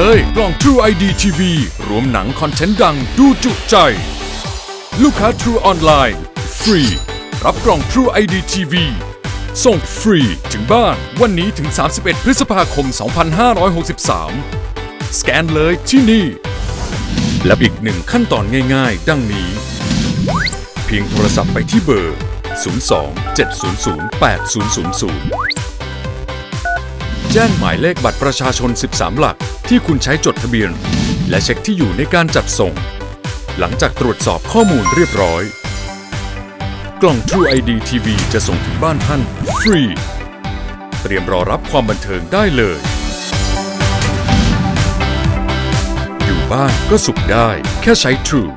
เลย กล่อง True ID TV รวมหนังคอนเทนต์ดังดูจุใจ ลูกค้า True Online ฟรี รับกล่อง True ID TV ส่งฟรีถึงบ้านวันนี้ถึง 31 พฤษภาคม 2563 สแกนเลยที่นี่ และอีกหนึ่งขั้นตอนง่ายๆ ดังนี้ เพียงโทรศัพท์ไปที่เบอร์ 02 700 8000 จ้งหมายเลขบัตรประชาชน 13 หลัก ที่คุณใช้จดทะเบียน และเช็คที่อยู่ในการจัดส่ง หลังจากตรวจสอบข้อมูลเรียบร้อย กล่อง True ID TV จะส่งถึงบ้านท่านฟรี เตรียมรอรับความบันเทิงได้เลย อยู่บ้านก็สุขได้ แค่ใช้ True